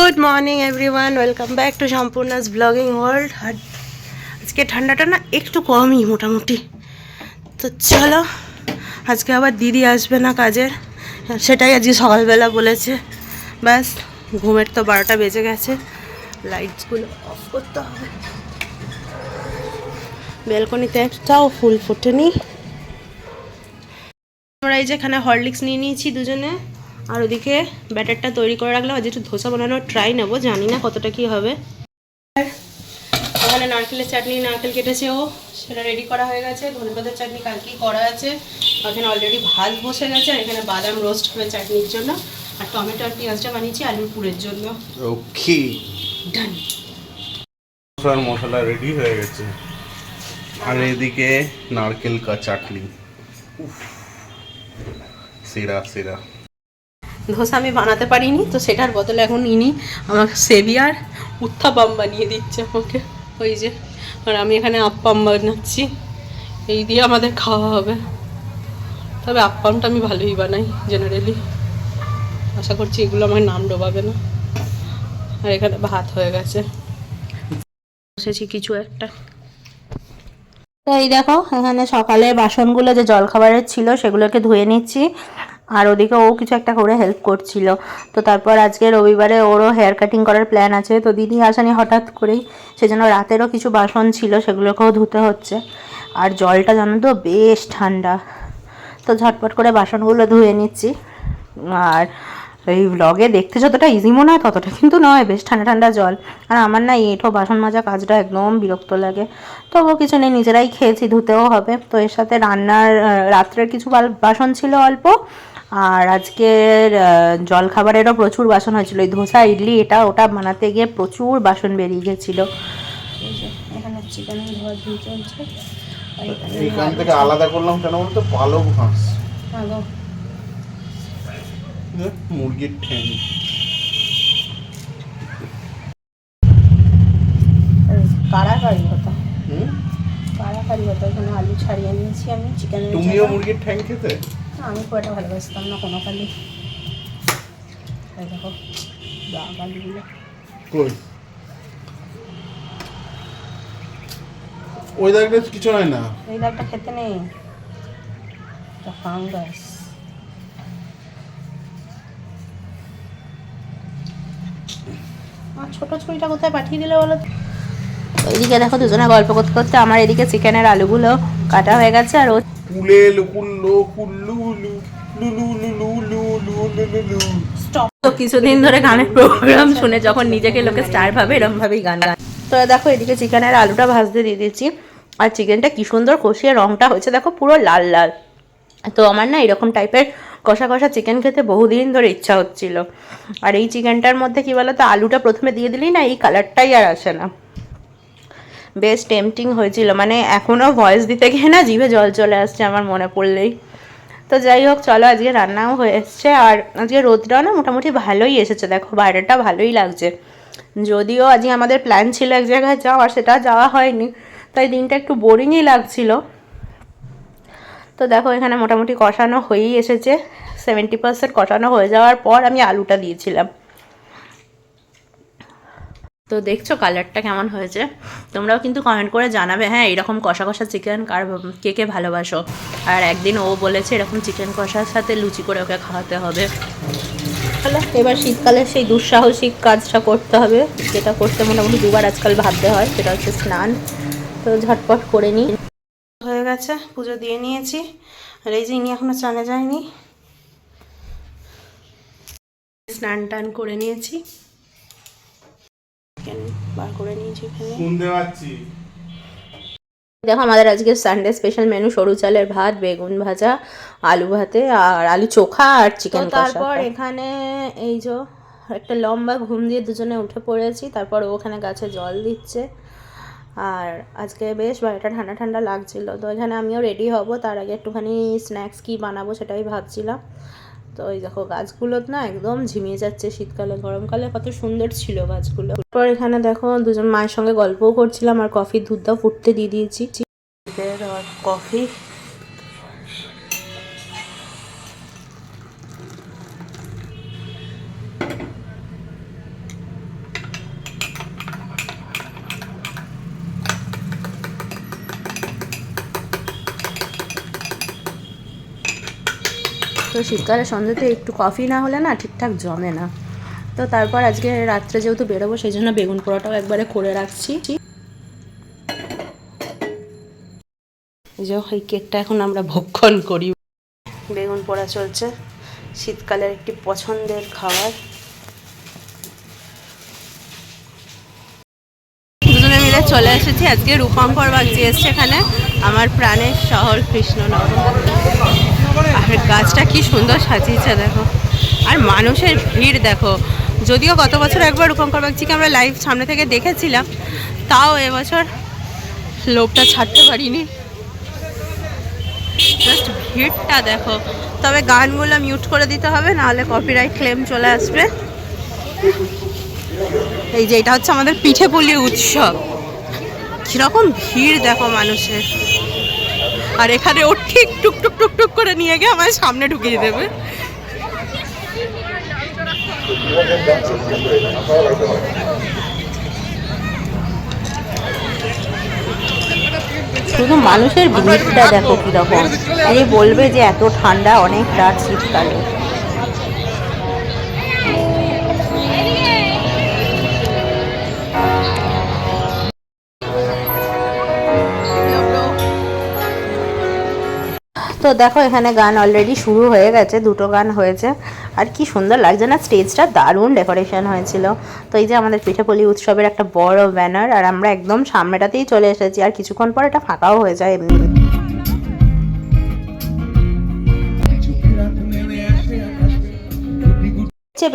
Good morning everyone welcome back to সম্পূর্ণাস blogging world আজকে ঠান্ডাটা না একটু কমই মোটামুটি। তো চলো, আজকে আবার দিদি আসবে না কাজের। সেটাই আজকে সকালবেলা বলেছে। ব্যাস, ঘুমের তো বারোটা বেজে গেছে। লাইটসগুলো অফ করতে হবে। বেলকনিতে একটাও ফুল ফোটেনি। আমরা এই যেখানে হরলিক্স নিয়ে নিয়েছি দুজনে। আর ওদিকে ব্যাটারটা তৈরি করে রাখলাম আজ একটু ধোসা বানানোর ট্রাই নেব জানি না কতটা কি হবে। ওখানে নারকেলের চাটনি নারকেল কেটেছে ও সেটা রেডি করা হয়ে গেছে। ধনেপাতার চাটনি কালকেই করা আছে। ওখানে অলরেডি ভাত বসে গেছে আর এখানে বাদাম রোস্ট হবে চাটনির জন্য। আর টমেটো আর পেঁয়াজটা বানিয়েছি আলুর পুরের জন্য। ওকে ডান মশলার মশলা রেডি হয়ে গেছে। আর এদিকে নারকেল কা চাটনি। সেরা সেরা। ধোসা আমি বানাতে পারিনি, তো সেটার বদলে এখন ইনি আমাকে সেভিয়ার উত্থাপাম বানিয়ে দিচ্ছে আমাকে। ওই যে, আর আমি এখানে আপ্পাম বানাচ্ছি। এই দিয়ে আমাদের খাওয়া হবে। তবে আপ্পামটা আমি ভালোই বানাই জেনারেলি আশা করছি এগুলো আমার নাম ডোবাবে না। আর এখানে ভাত হয়ে গেছে। বসেছি কিছু একটা। তো এই দেখো, এখানে সকালে বাসনগুলো যে জলখাবারের ছিল সেগুলোকে ধুয়ে নিচ্ছি। আর ওদিকে ও কিছু একটা করে হেল্প করছিল। তো তারপর আজকে রবিবারে ওরও হেয়ার কাটিং করার প্ল্যান আছে। তো দিদি আসানি হঠাৎ করেই। সেজন্য রাতেরও কিছু বাসন ছিল, সেগুলোকেও ধুতে হচ্ছে। আর জলটা জানো তো বেশ ঠান্ডা। তো ঝটপট করে বাসনগুলো ধুয়ে নিচ্ছি। আর এই ব্লগে দেখতে যতটা ইজি মনে হয় ততটা কিন্তু নয়, বেশ ঠান্ডা ঠান্ডা জল। আর আমার না এঁঠো বাসন মাজা কাজটা একদম বিরক্ত লাগে। তবুও কিছু নেই, নিজেরাই খেয়েছি, ধুতেও হবে। তো এর সাথে রান্নার রাত্রের কিছু বাসন ছিল অল্প। আর আজকের জল খাবারেরও প্রচুর বাসন হয়েছিল। এই ধোসা ইডলি এটা ওটা বানাতে গিয়ে প্রচুর বাসন বেরিয়ে গেছিল। এখানে চিকেনের ধোয়া ধুয়ে চলছে। এখান থেকে আলাদা করলাম কেন বলতো? পালক ঘাস মুরগির ঠ্যাং। কারাকারি হতো হুম? কারাকারি হতো এখানে আলু ছাড়িয়ে নিয়েছি আমি চিকেন তুমিও মুরগির ঠ্যাং খেতে? আমি খুব একটা ভালোবাসতাম না কোনো কালি এই দেখো ওই দাগটা কিছু হয় না? এই দাগটা খেতে নেই। ফাঙ্গাস ছোট ছুরিটা কোথায় পাঠিয়ে দিলে বলো তো? ওইদিকে দেখো দুজনে গল্প করতে করতে আমার এদিকে চিকেনের আলুগুলো কাটা হয়ে গেছে আর ও কুলে লুকুল্লো কুল্লু তো কিছুদিন ধরে গানের প্রোগ্রাম শুনে যখন নিজেকে লোকে স্টার ভাবে এরকম ভাবেই গান গান তো দেখো এদিকে চিকেনের আলুটা ভাজতে দিয়ে দিচ্ছি আর চিকেনটা কি সুন্দর কষিয়ে রংটা হয়েছে দেখো পুরো লাল লাল তো আমার না এরকম টাইপের কষা কষা চিকেন খেতে বহুদিন ধরে ইচ্ছা হচ্ছিল আর এই চিকেনটার মধ্যে কি বলতো আলুটা প্রথমে দিয়ে দিলেই না এই কালারটাই আর আসে না বেশ টেম্পটিং হয়েছিল মানে এখনও ভয়েস দিতে গিয়ে না জিভে জল চলে আসছে আমার মনে পড়লেই তো যাই হোক, চলো আজকে রান্নাও হয়ে আর আজকে রোদটাও না মোটামুটি ভালোই এসেছে। দেখো, বাইরেটা ভালোই লাগছে। যদিও আজকে আমাদের প্ল্যান ছিল এক জায়গায় যাওয়ার সেটা যাওয়া হয়নি। তাই দিনটা একটু বোরিংই লাগছিল। তো দেখো, এখানে মোটামুটি কষানো হয়েই এসেছে। সেভেন্টি পার্সেন্ট কষানো হয়ে যাওয়ার পর আমি আলুটা দিয়েছিলাম। তো দেখছ কালারটা কেমন হয়েছে? তোমরাও কিন্তু কমেন্ট করে জানাবে হ্যাঁ এরকম কষা কষা চিকেন কার কে কে ভালোবাসো? আর একদিন ও বলেছে এরকম চিকেন কষার সাথে লুচি করে ওকে খাওয়াতে হবে। হলো, এবার শীতকালে সেই দুঃসাহসিক কাজটা করতে হবে, যেটা করতে মোটামুটি দুবার আজকাল ভাবতে হয়, সেটা হচ্ছে স্নান। তো ঝটপট করে নিই। হয়ে গেছে, পুজো দিয়ে নিয়েছি, আর এই যে ইনি এখনও চানে যায়নি। স্নান টান করে নিয়েছি। বার করে নিয়েছি এখানে। শুনতে পাচ্ছি। দেখো আমাদের আজকে সানডে স্পেশাল মেনু সরু চালের ভাত বেগুন ভাজা আলু ভাতে আর আলু চোখা আর চিকেন তারপর এখানে এই যে একটা লম্বা ঘুম দিয়ে দুজনে উঠে পড়েছি তারপর ওখানে গাছে জল দিচ্ছে। আর আজকে বেশ বাড়িটা ঠান্ডা ঠান্ডা লাগছিল তো এখানে আমিও রেডি হব তার আগে একটুখানি স্ন্যাক্স কি বানাবো সেটাই ভাবছিলাম। তো ওই দেখো গাছগুলো না একদম ঝিমিয়ে যাচ্ছে শীতকালে, গরমকালে কত সুন্দর ছিল গাছগুলো। তারপর এখানে দেখো দুজন মায়ের সঙ্গে গল্পও করছিলাম আর কফি দুধটাও ফুটতে দিয়ে দিয়েছি। কফি। তো শীতকালে সন্ধ্যেতে একটু কফি না হলে না ঠিকঠাক জমে না। তো তারপর আজকে রাত্রে যেহেতু বেরোবো, সেই জন্য বেগুন পোড়াটাও একবারে করে রাখছি। যে এই কেকটা এখন আমরা ভক্ষণ করি। বেগুন পোড়া চলছে। শীতকালের একটি পছন্দের খাবার। দুজনে মিলে চলে এসেছি। আজকে রূপঙ্কর বাগজি এসছে এখানে। আমার প্রাণের শহর কৃষ্ণনগর। গাছটা কি সুন্দর সাজিয়েছে, দেখো। আর মানুষের ভিড়, দেখো। যদিও গত বছর একবার রূপঙ্কর বাগজিকে আমরা লাইভ সামনে থেকে দেখেছিলাম, তাও এবছর লোকটা ছাড়তে পারিনি। জাস্ট ভিড়টা, দেখো। তবে গানগুলো মিউট করে দিতে হবে, নাহলে কপিরাইট ক্লেম চলে আসবে। এই যে, এটা হচ্ছে আমাদের পিঠে পুলি উৎসব। কীরকম ভিড়, দেখো মানুষের। আর এখানে ও ঠিক টুক টুক টুক টুক করে নিয়ে গিয়ে আমার সামনে ঢুকিয়ে দেবে। শুধু মানুষের ভিড়টা দেখো কীরকম। এই বলবে যে এত ঠান্ডা অনেক রাত শীতকালে। তো দেখো, এখানে গান অলরেডি শুরু হয়ে গেছে, দুটো গান হয়েছে। আর কি সুন্দর লাগছে না স্টেজটা দারুণ ডেকোরেশন হয়েছিল। তো এই যে আমাদের পিঠেপুলি উৎসবের একটা বড় ব্যানার আর আমরা একদম সামনেটাতেই চলে এসেছি। আর কিছুক্ষণ পর এটা ফাঁকাও হয়ে যায় এমনি।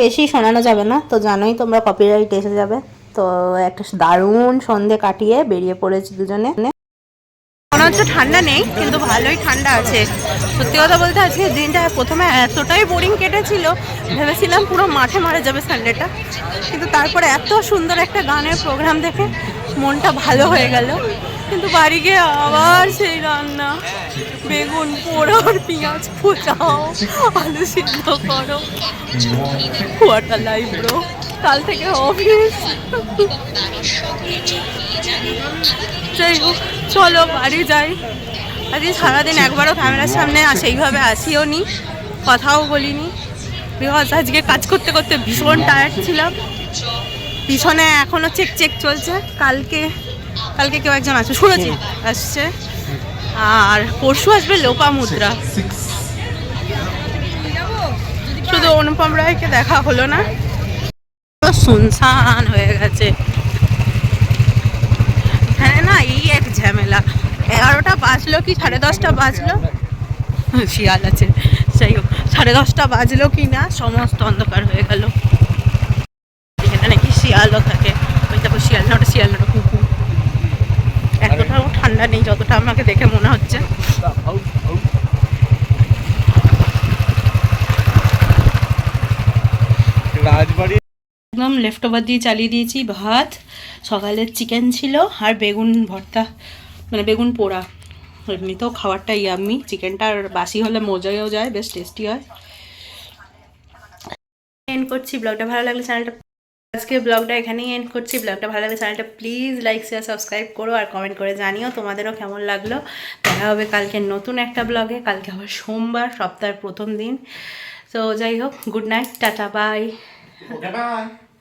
বেশি শোনানো যাবে না, তো জানোই তোমরা কপিরাইট এসে যাবে। তো একটা দারুণ সন্ধে কাটিয়ে বেরিয়ে পড়েছি দুজনে। হচ্ছে ঠান্ডা নেই, কিন্তু ভালোই ঠান্ডা আছে। সত্যি কথা বলতে আজকে দিনটা প্রথমে এতটাই বোরিং কেটেছিল, ভেবেছিলাম পুরো মাঠে মারা যাবে সানডেটা কিন্তু তারপরে এত সুন্দর একটা গানের প্রোগ্রাম দেখে মনটা ভালো হয়ে গেল। কিন্তু বাড়ি গিয়ে আবার সেই রান্না, বেগুন পোড়ার পেঁয়াজ ফোটাও আলু সিদ্ধ করো। ওয়াটার লাইফ কাল থেকে অফিস। যাই হোক চলো বাড়ি যাই। আজকে সারাদিন একবারও ক্যামেরার সামনে আর সেইভাবে আসিও নি কথাও বলিনি। বিকজ আজকে কাজ করতে করতে ভীষণ টায়ার্ড ছিলাম। পিছনে এখনও চেক চেক চলছে। কালকে কালকে কেউ একজন আছে সুরজিৎ আসছে। আর পরশু আসবে লোপা মুদ্রা। শুধু অনুপম রায়কে দেখা হলো না। শুনশান হয়ে গেছে। এখানে না এই এক ঝামেলা। এগারোটা বাজলো কি সাড়ে দশটা বাজলো? শিয়াল আছে যাই হোক সাড়ে দশটা বাজলো কি না সমস্ত অন্ধকার হয়ে গেল। এখানে নাকি শিয়ালও থাকে। ওই তারপর শিয়াল না ওটা শিয়াল না ওটা কুকুর। এতটাও ঠান্ডা নেই যতটা আমাকে দেখে মনে হচ্ছে। রাজবাড়ি একদম লেফট ওভার দিয়ে চালিয়ে দিয়েছি ভাত সকালের চিকেন ছিল আর বেগুন ভর্তা মানে বেগুন পোড়া। এমনিতেও খাবারটা ইয়াম্মি চিকেনটা আর বাসি হলে মজাও যায়, বেশ টেস্টি হয়। এন্ড করছি ব্লগটা ভালো লাগলে চ্যানেলটা আজকে ব্লগটা এখানেই এন্ড করছি। ব্লগটা ভালো লাগলে চ্যানেলটা প্লিজ লাইক শেয়ার সাবস্ক্রাইব করো আর কমেন্ট করে জানিও তোমাদেরও কেমন লাগল। দেখা হবে কালকে নতুন একটা ব্লগে কালকে আবার সোমবার, সপ্তাহের প্রথম দিন। তো যাই হোক গুড নাইট টাটা বাই